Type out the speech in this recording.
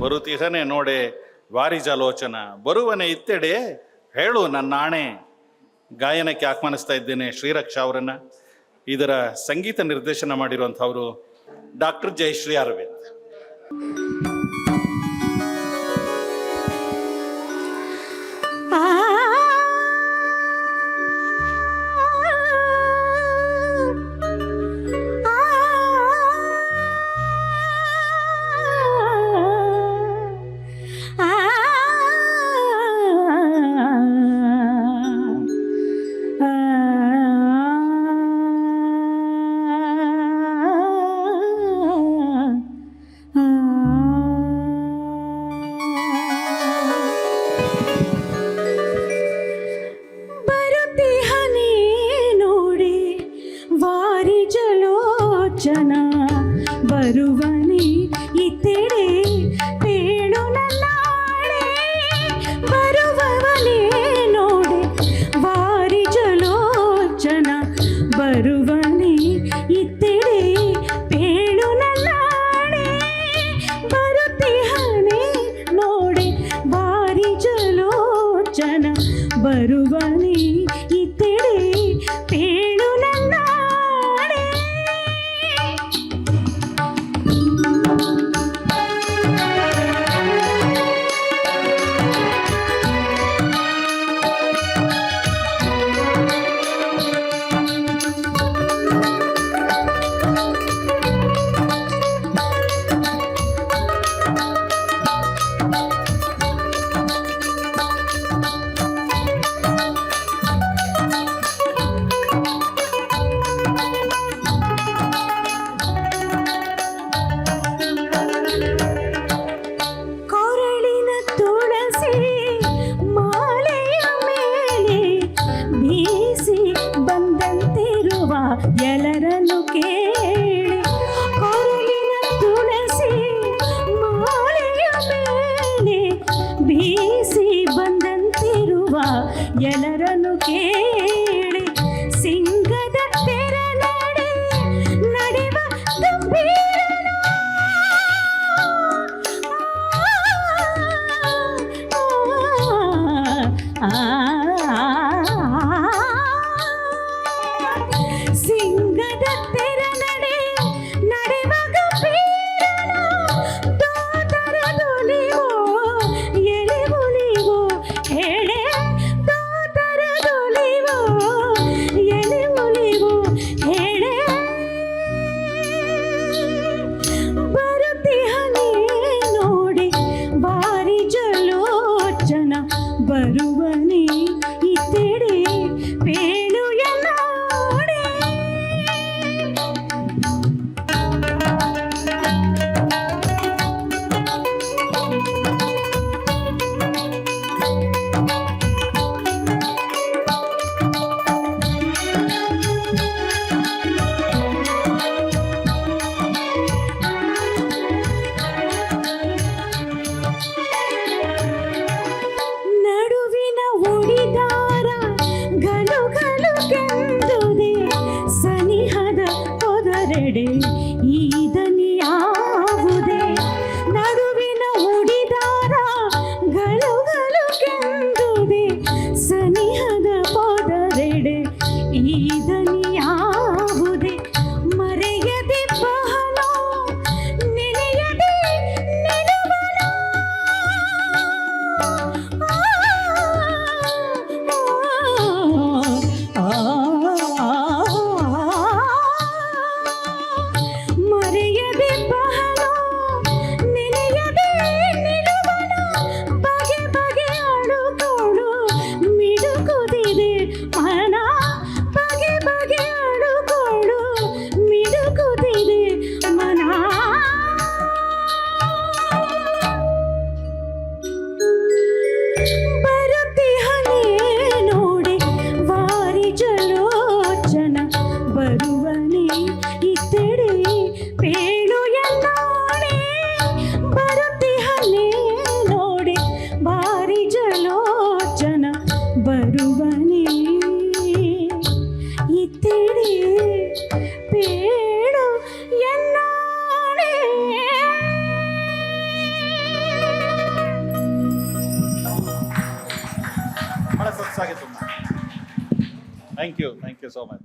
ಬರುತಿಹನೆ ನೋಡೆ ವಾರಿಜಾಲೋಚನ. ಬರುವನೆ ಇತ್ತೆಡೆ ಹೇಳು ನನ್ನ ಆಣೆ. ಗಾಯನಕ್ಕೆ ಆಹ್ವಾನಿಸ್ತಾ ಇದ್ದೇನೆ ಶ್ರೀರಕ್ಷಾ ಅವರನ್ನು. ಇದರ ಸಂಗೀತ ನಿರ್ದೇಶನ ಮಾಡಿರುವಂಥವರು ಡಾಕ್ಟರ್ ಜಯಶ್ರೀ ಅರವಿಂದ್. ఎదరను కే பாடு இதோ ಸಾಗಿ ತುಂಬ thank you thank you so much